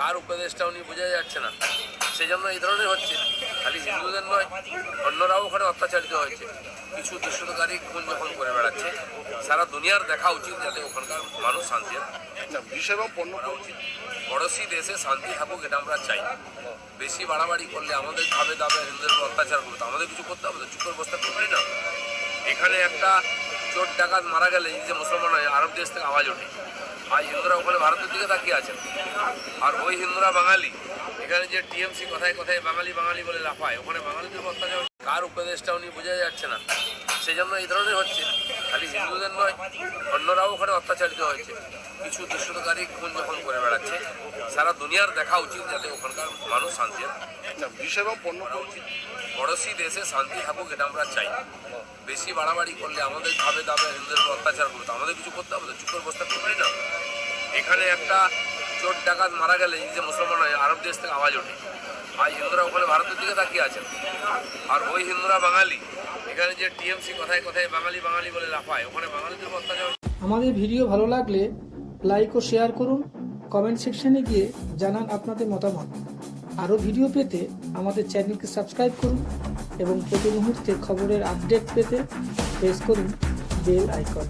কার উপদেশটা উনি বোঝা যাচ্ছে না। সেই জন্য এই ধরনের হচ্ছে। খালি হিন্দুদের নয় অন্যরাও ওখানে অত্যাচারিত হয়েছে। কিছু দুষ্কৃতকারী খুন যখন করে বেড়াচ্ছে সারা দুনিয়ার দেখা উচিত যাতে ওখানকার মানুষ শান্তি না বিষ এবং পণ্য করা উচিত। পড়োশি দেশে শান্তি থাকুক এটা আমরা চাই। বেশি বাড়াবাড়ি করলে আমাদের ভাবে দাবে হিন্দুদের উপর অত্যাচার করতে আমাদের কিছু করতে হবে তো চুপ করে বসতে পারি না? এখানে একটা চোর, ডাকাত মারা গেলে এই যে মুসলমান হয় আরব দেশ থেকে আওয়াজ ওঠে আর হিন্দুরা ওখানে ভারতের দিকে তাকিয়ে আছেন আর ওই হিন্দুরা বাঙালি, এখানে যে টিএমসি কথায় কথায় বাঙালি বাঙালি বলে লাফায়, ওখানে বাঙালিদের অত্যাচার। কার উপদেশটা উনি বোঝা যাচ্ছে না। সেই জন্য এই ধরনের হচ্ছে। খালি হিন্দুদের নয় অন্যরাও ওখানে অত্যাচারিত হয়েছে। কিছু দুষ্কৃতকারী খুন যখন করে বেড়াচ্ছে সারা দুনিয়ার দেখা উচিত যাতে ওখানকার মানুষ শান্তি না বিষ এবং পণ্য পড়োশি দেশে শান্তি থাকুক এটা আমরা চাই। বেশি বাড়াবাড়ি করলে আমাদের ভাবে দাবে হিন্দুদের অত্যাচার করতে আমাদের কিছু করতে হবে তো চুপ করে বসতে পারি না? এখানে একটা চোর, ডাকাত মারা গেলে যে মুসলমান হয়, আরব দেশ থেকে আওয়াজ ওঠে। আর হিন্দুরা ওখানে ভারতের দিকে তাকিয়ে আছেন আর ওই হিন্দুরা বাঙালি, এখানে যে টিএমসি কথায় কথায় বাঙালি বাঙালি বলে লাফায় ওখানে বাঙালিদের অত্যাচার আমাদের ভিডিও ভালো লাগলে লাইক ও শেয়ার করুন কমেন্ট সেকশনে গিয়ে জানান আপনাদের মতামত। আরও ভিডিও পেতে আমাদের চ্যানেলকে সাবস্ক্রাইব করুন এবং প্রতি মুহূর্তে খবরের আপডেট পেতে প্রেস করুন বেল আইকন